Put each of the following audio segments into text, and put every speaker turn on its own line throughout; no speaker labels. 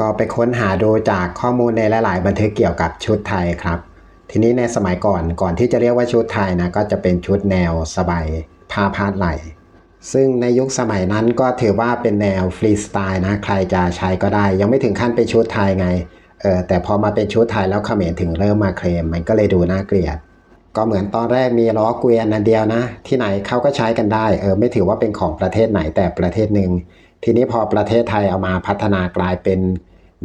ก็ไปค้นหาดูจากข้อมูลในหลาย ๆ บันทึกเกี่ยวกับชุดไทยครับ ทีนี้ในสมัยก่อนก่อนที่จะเรียกว่าชุดไทยนะก็จะเป็นชุดแนวสบายผ้าพาดไหลซึ่งในยุคสมัยนั้นก็ถือว่าเป็นแนวฟรีสไตล์นะใครจะใช้ก็ได้ ยังไม่ถึงขั้นเป็นชุดไทยไงเออแต่พอมาเป็นชุดไทยแล้วเขมรถึงเริ่มมาเคลมมันก็เลยดูน่าเกลียด ก็เหมือนตอนแรกมีล้อเกวียนอันเดียวนะ ที่ไหนเขาก็ใช้กันได้เออไม่ถือว่าเป็นของประเทศไหนแต่ประเทศหนึ่งทีนี้พอประเทศไทยเอามาพัฒนากลายเป็น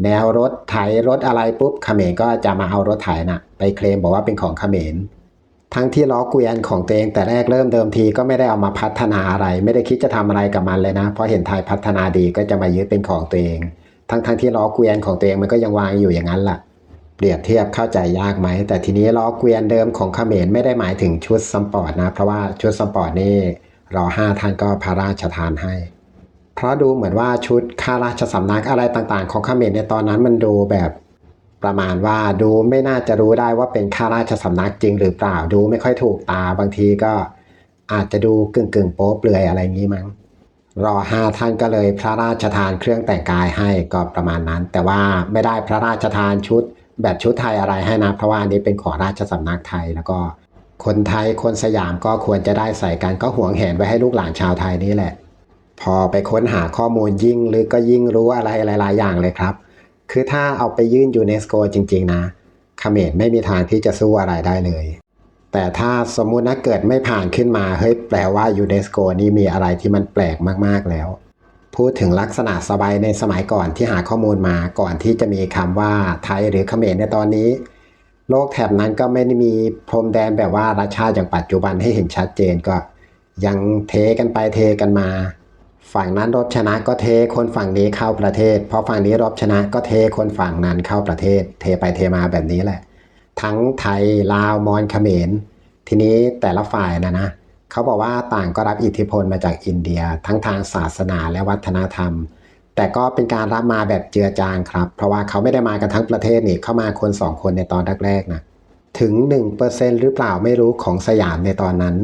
แนวรถไถรถอะไรปุ๊บเขมรก็จะมาเอารถไถน่ะ ไปเคลมบอกว่าเป็นของเขมรทั้งที่ล้อเกวียนของตัวเองแต่แรกเริ่มเดิมทีก็ไม่ได้เอามาพัฒนาอะไร ไม่ได้คิดจะทำอะไรกับมันเลยนะเพราะเห็นไทยพัฒนาดีก็จะมายึดเป็นของตัวเอง ทั้งทั้งที่ล้อเกวียนของตัวเองมันก็ยังวางอยู่อย่างนั้นล่ะเปรียบเทียบเข้าใจยากไหม แต่ทีนี้ล้อเกวียนเดิมของเขมรไม่ได้หมายถึงชุดสปอร์ตนะ เพราะว่าชุดสปอร์ตนี่รอห้าท่านก็พระราชทานให้ เพราะดูเหมือนว่าชุดข้าราชสำนักอะไรต่างๆ ของขเขมรในตอนนั้นมันดูแบบประมาณว่าดูไม่น่าจะรู้ได้ว่าเป็นข้าราชสำนักจริงหรือเปล่าดูไม่ค่อยถูกตาบางทีก็อาจจะดูกึ่งกึ่งๆโป๊เปลือยอะไรอย่างนี้มั้งรอห้าท่านก็เลยพระราชทานเครื่องแต่งกายให้ก็ประมาณนั้น แต่ว่าไม่ได้พระราชทานชุด แบบชุดไทยอะไรให้นะเพราะว่านนี้เป็นของราชสำนักไทยแล้วก็คนไทยคนสยามก็ควรจะได้ใส่กันก็หวงแหนไว้ให้ลูกหลานชาวไทยนี่แหละ พอไปค้นหาข้อมูลยิ่งลึกก็ยิ่งรู้อะไรหลาย ๆ อย่างเลยครับ คือถ้าเอาไปยื่นยูเนสโกจริง ๆ นะเขมรไม่มีทางที่จะสู้อะไรได้เลย แต่ถ้าสมมุตินะเกิดไม่ผ่านขึ้นมาเฮ้ยแปลว่ายูเนสโกนี่มีอะไรที่มันแปลกมากๆแล้ว พูดถึงลักษณะสบายในสมัยก่อนที่หาข้อมูลมาก่อนที่จะมีคำว่าไทยหรือเขมรในตอนนี้ โลกแถบนั้นก็ไม่ได้มีพรมแดนแบบว่ารัชชาติอย่างปัจจุบันให้เห็นชัดเจนก็ ยังเทกันไปเทกันมา ฝั่งนั้นรบชนะก็เทคนฝั่งนี้เข้าประเทศพอฝั่งนี้รบชนะก็เทคนฝั่งนั้นเข้าประเทศ เทไปเทมาแบบนี้แหละ ทั้งไทยลาวมอญเขมร ทีนี้แต่ละฝ่ายนะนะเขาบอกว่าต่างก็รับอิทธิพลมาจากอินเดีย ทั้งทางศาสนาและวัฒนธรรม แต่ก็เป็นการรับมาแบบเจือจางครับ เพราะว่าเขาไม่ได้มากันทั้งประเทศนี่เข้ามาคนสองคนในตอนแรกๆนะถึง 1%หรือเปล่าไม่รู้ของสยามในตอนนั้น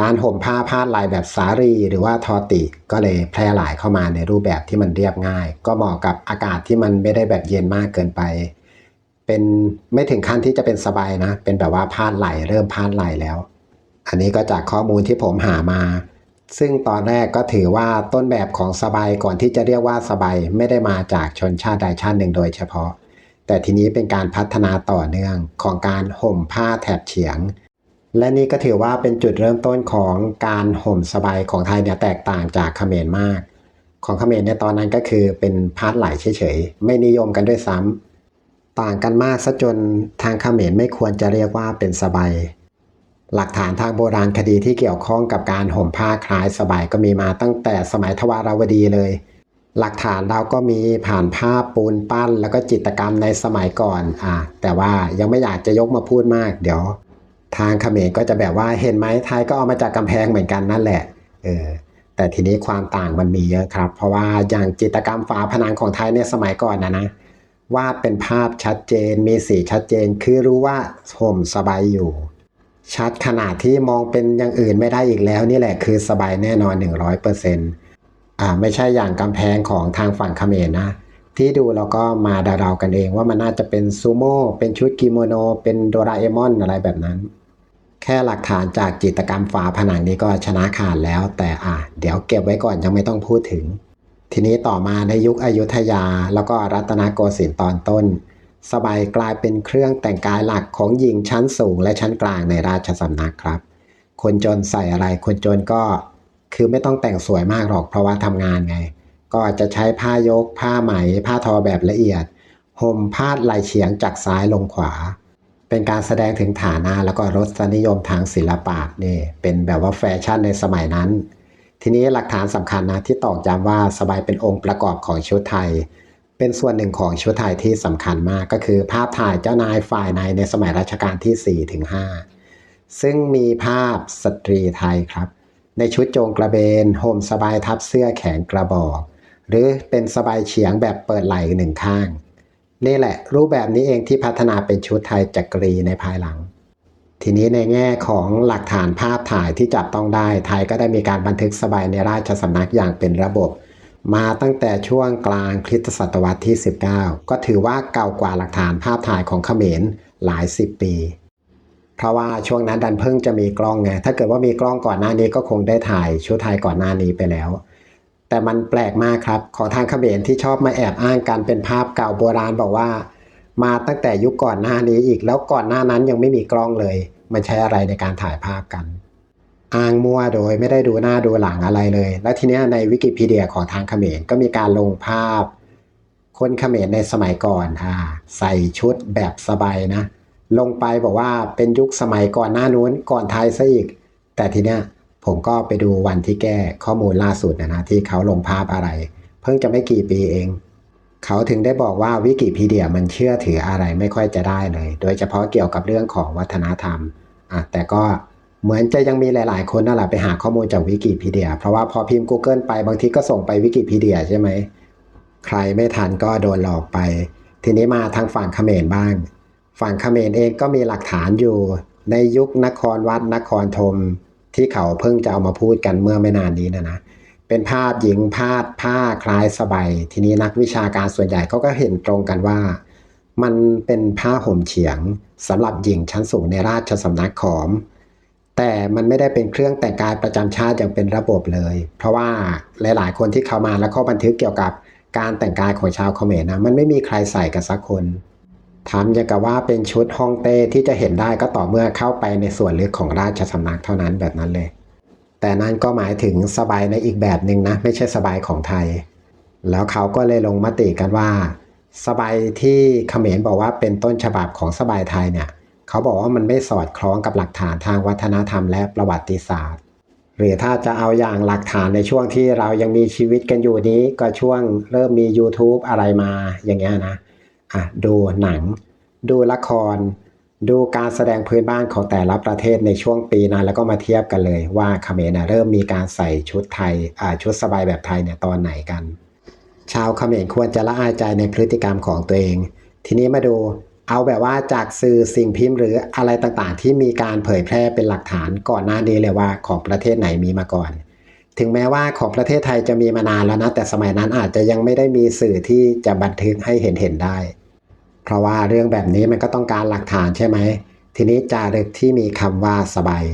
การห่มผ้าพาดลายแบบสารีหรือว่าทอติ ก็เลยแพร่หลายเข้ามาในรูปแบบที่มันเรียบง่าย ก็เหมาะกับอากาศที่มันไม่ได้แบบเย็นมากเกินไป เป็นไม่ถึงขั้นที่จะเป็นสบายนะ เป็นแบบว่าพาดไหลเริ่มพาดไหลแล้ว อันนี้ก็จากข้อมูลที่ผมหามา ซึ่งตอนแรกก็ถือว่าต้นแบบของสบายก่อนที่จะเรียกว่าสบายไม่ได้มาจากชนชาติใดชาติหนึ่งโดยเฉพาะ แต่ทีนี้เป็นการพัฒนาต่อเนื่องของการห่มผ้าแถบเฉียง และนี่ก็ถือว่าเป็นจุดเริ่มต้นของการห่มสบายของไทยเนี่ยแตกต่างจากเขมรมาก ของเขมรในตอนนั้นก็คือเป็นพาดไหลเฉยๆ ไม่นิยมกันด้วยซ้ำต่างกันมากซะจนทางเขมรไม่ควรจะเรียกว่าเป็นสบายหลักฐานทางโบราณคดีที่เกี่ยวข้องกับการห่มผ้าคล้ายสบายก็มีมาตั้งแต่สมัยทวารวดีเลย หลักฐานเราก็มีผ่านภาพปูนปั้น แล้วก็จิตรกรรมในสมัยก่อนอะแต่ว่ายังไม่อยากจะยกมาพูดมาก เดี๋ยว ทางเขมรก็จะแบบว่าเห็นไหมไทยก็เอามาจากกำแพงเหมือนกันนั่นแหละเออแต่ทีนี้ความต่างมันมีเยอะครับ เพราะว่าอย่างจิตรกรรมฝาผนังของไทยเนี่ยสมัยก่อนนะนะวาดเป็นภาพชัดเจนมีสีชัดเจน คือรู้ว่าห่มสบายอยู่ ชัดขนาดที่มองเป็นอย่างอื่นไม่ได้อีกแล้ว นี่แหละคือสบายแน่นอน 100%อ่าไม่ใช่อย่างกำแพงของทางฝั่งเขมรนะ ที่ดูเราก็มาเดาๆกันเองว่ามันน่าจะเป็นซูโม่เป็นชุดกิโมโน เป็นโดราเอมอนอะไรแบบนั้น แค่หลักฐานจากจิตรกรรมฝาผนังนี้ก็ชนะขาดแล้ว แต่อะเดี๋ยวเก็บไว้ก่อนยังไม่ต้องพูดถึง ทีนี้ต่อมาในยุคอยุธยา แล้วก็รัตนโกสินทร์ตอนต้น สบายกลายเป็นเครื่องแต่งกายหลักของหญิงชั้นสูงและชั้นกลางในราชสำนักครับ คนจนใส่อะไรคนจนก็คือไม่ต้องแต่งสวยมากหรอกเพราะว่าทำงานไง ก็จะใช้ผ้ายก ผ้าไหม ผ้าทอแบบละเอียดห่มพาดไหลเฉียงจากซ้ายลงขวา เป็นการแสดงถึงฐานะแล้วก็รสนิยมทางศิลปะนี่เป็นแบบว่าแฟชั่นในสมัยนั้น ทีนี้หลักฐานสำคัญนะที่ตอกย้ำว่าสบายเป็นองค์ประกอบของชุดไทย เป็นส่วนหนึ่งของชุดไทยที่สำคัญมากก็คือ ภาพถ่ายเจ้านายฝ่ายในในสมัยรัชกาลที่4ถึง5ซึ่งมีภาพสตรีไทยครับ ในชุดโจงกระเบนห่มสบายทับเสื้อแขนกระบอก หรือเป็นสบายเฉียงแบบเปิดไหล่หนึ่งข้าง นี่แหละ รูปแบบนี้เองที่พัฒนาเป็นชุดไทยจักรีในภายหลัง ทีนี้ในแง่ของหลักฐานภาพถ่ายที่จับต้องได้ ไทยก็ได้มีการบันทึกสบายในราชสำนักอย่างเป็นระบบ มาตั้งแต่ช่วงกลางคริสตศตวรรษที่ 19 ก็ถือว่าเก่ากว่าหลักฐานภาพถ่ายของเขมรหลายสิบปีเพราะว่าช่วงนั้นดันเพิ่งจะมีกล้องไง ถ้าเกิดว่ามีกล้องก่อนหน้านี้ก็คงได้ถ่ายชุดไทยก่อนหน้านี้ไปแล้ว แต่มันแปลกมากครับ ของทางเขมรที่ชอบมาแอบอ้างกันเป็นภาพเก่าโบราณบอกว่า มาตั้งแต่ยุคก่อนหน้านี้อีก แล้วก่อนหน้านั้นยังไม่มีกล้องเลย มันใช้อะไรในการถ่ายภาพกัน อ้างมั่วโดยไม่ได้ดูหน้าดูหลังอะไรเลย และทีเนี้ยในวิกิพีเดียของทางเขมรก็มีการลงภาพ คนเขมรในสมัยก่อนอ่าใส่ชุดแบบสบายนะ ลงไปบอกว่าเป็นยุคสมัยก่อนหน้านู้นก่อนไทยซะอีก แต่ทีเนี้ย ผมก็ไปดูวันที่แก้ข้อมูลล่าสุดนะนะที่เขาลงภาพอะไร เพิ่งจะไม่กี่ปีเอง เขาถึงได้บอกว่าวิกิพีเดียมันเชื่อถืออะไรไม่ค่อยจะได้เลย โดยเฉพาะเกี่ยวกับเรื่องของวัฒนธรรมอะแต่ก็เหมือนจะยังมีหลาย ๆ คนนั่นแหละไปหาข้อมูลจากวิกิพีเดีย เพราะว่าพอพิมพ์ Google ไปบางทีก็ส่งไปวิกิพีเดียใช่ไหมใครไม่ทันก็โดนหลอกไป ทีนี้มาทางฝั่งเขมรบ้าง ฝั่งเขมรเองก็มีหลักฐานอยู่ ในยุคนครวัดนครธม ที่เขาเพิ่งจะเอามาพูดกันเมื่อไม่นานนี้นะนะเป็นภาพหญิงพาดผ้าคล้ายสบายทีนี้นักวิชาการส่วนใหญ่เขาก็เห็นตรงกันว่า มันเป็นผ้าห่มเฉียงสำหรับหญิงชั้นสูงในราชสำนักขอม แต่มันไม่ได้เป็นเครื่องแต่งกายประจำชาติอย่างเป็นระบบเลย เพราะว่าหลาย ๆ คนที่เข้ามาแล้วเขาบันทึกเกี่ยวกับการแต่งกายของชาวเขมรนะมันไม่มีใครใส่กันสักคน ทำอย่างกับว่าเป็นชุดฮ่องเต้ที่จะเห็นได้ก็ต่อเมื่อเข้าไปในส่วนลึกของราชสำนักเท่านั้นแบบนั้นเลย แต่นั่นก็หมายถึงสบายในอีกแบบหนึ่งนะ ไม่ใช่สบายของไทย แล้วเขาก็เลยลงมติกันว่า สบายที่เขมรบอกว่าเป็นต้นฉบับของสบายไทยเนี่ยเขาบอกว่ามันไม่สอดคล้องกับหลักฐานทางวัฒนธรรมและประวัติศาสตร์ หรือถ้าจะเอาอย่างหลักฐานในช่วงที่เรายังมีชีวิตกันอยู่นี้ก็ช่วงเริ่มมี YouTube อะไรมาอย่างเงี้ยนะ อะดูหนัง ดูละคร ดูการแสดงพื้นบ้านของแต่ละประเทศในช่วงปีนั้นแล้วก็มาเทียบกันเลยว่าเขมรนะเริ่มมีการใส่ชุดไทยอ่าชุดสบายแบบไทยเนี่ยตอนไหนกัน ชาวเขมรควรจะละอายใจในพฤติกรรมของตัวเอง ทีนี้มาดูเอาแบบว่าจากสื่อสิ่งพิมพ์หรืออะไรต่างๆ ที่มีการเผยแพร่เป็นหลักฐานก่อนหน้านี้เลยว่าของประเทศไหนมีมาก่อน ถึงแม้ว่าของประเทศไทยจะมีมานานแล้วนะ แต่สมัยนั้นอาจจะยังไม่ได้มีสื่อที่จะบันทึกให้เห็นเห็นได้ เพราะว่าเรื่องแบบนี้มันก็ต้องการหลักฐานใช่ไหม ทีนี้จารึกที่มีคำว่าสบาย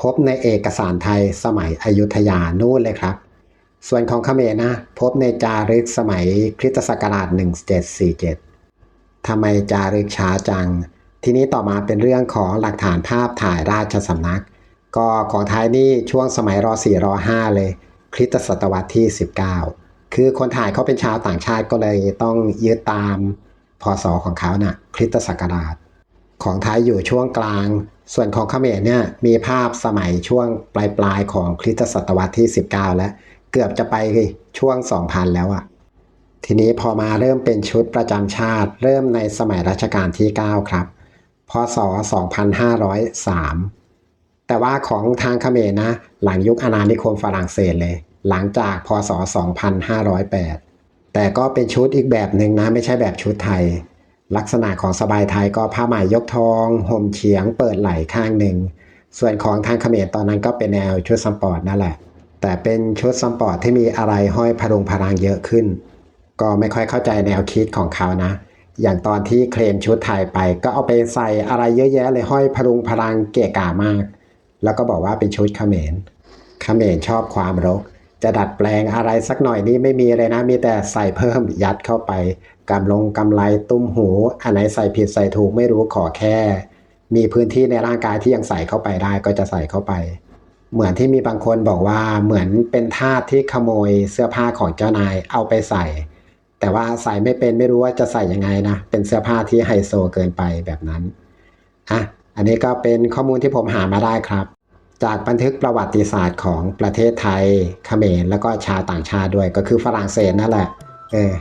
พบในเอกสารไทยสมัยอยุธยานู่นเลยครับ ส่วนของเขมรนะ พบในจารึกสมัยคริสตศักราช 1747ทำไมจารึกช้าจัง ทีนี้ต่อมาเป็นเรื่องของหลักฐานภาพถ่ายราชสำนัก ก็ของไทยนี่ช่วงสมัยร 4 ร 5 เลย คริสตศตวรรษที่ 19 คือคนถ่ายเขาเป็นชาวต่างชาติก็เลยต้องยึดตาม พศของเขานะ่ะคริสตศักราช ของไทยอยู่ช่วงกลาง ส่วนของเขมรเนี่ยมีภาพสมัยช่วงปลายปลายๆของคริสตศตวรรษที่ 19 แล้ว เกือบจะไปช่วง 2000 แล้วอะ่ะทีนี้พอมาเริ่มเป็นชุดประจำชาติ เริ่มในสมัยรัชกาลที่ 9 ครับ พศ 2503 แต่ว่าของทางเขมรนะ หลังยุคอาณานิคมฝรั่งเศสเลย หลังจากพศ 2508 แต่ก็เป็นชุดอีกแบบหนึ่งนะไม่ใช่แบบชุดไทย ลักษณะของสบายไทยก็ผ้าไหมยกทองห่มเฉียง เปิดไหล่ข้างหนึ่ง ส่วนของทางเขมรตอนนั้นก็เป็นแนวชุดสปอร์ตนั่นแหละ แต่เป็นชุดสปอร์ตที่มีอะไรห้อยพรุงพรังเยอะขึ้น ก็ไม่ค่อยเข้าใจแนวคิดของเขานะ อย่างตอนที่เคลมชุดไทยไป ก็เอาไปใส่อะไรเยอะแยะเลยห้อยพรุงพรังเกะกะมาก แล้วก็บอกว่าเป็นชุดเขมรเขมรชอบความรก จะดัดแปลงอะไรสักหน่อยนี่ไม่มีเลยนะ มีแต่ใส่เพิ่มยัดเข้าไปกำลงกำไรตุ้มหู อันไหนใส่ผิดใส่ถูกไม่รู้ขอแค่ มีพื้นที่ในร่างกายที่ยังใส่เข้าไปได้ก็จะใส่เข้าไป เหมือนที่มีบางคนบอกว่าเหมือนเป็นทาสที่ขโมยเสื้อผ้าของเจ้านายเอาไปใส่ แต่ว่าใส่ไม่เป็นไม่รู้ว่าจะใส่ยังไงนะเป็นเสื้อผ้าที่ไฮโซเกินไปแบบนั้นอะอันนี้ก็เป็นข้อมูลที่ผมหามาได้ครับ จากบันทึกประวัติศาสตร์ของประเทศไทยเขมรแล้วก็ชาวต่างชาติด้วยก็คือฝรั่งเศสนั่นแหละเออ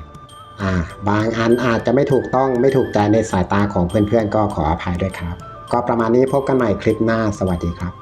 อ่าบางอันอาจจะไม่ถูกต้องไม่ถูกใจในสายตาของเพื่อนๆ ก็ขออภัยด้วยครับ ก็ประมาณนี้พบกันใหม่คลิปหน้าสวัสดีครับ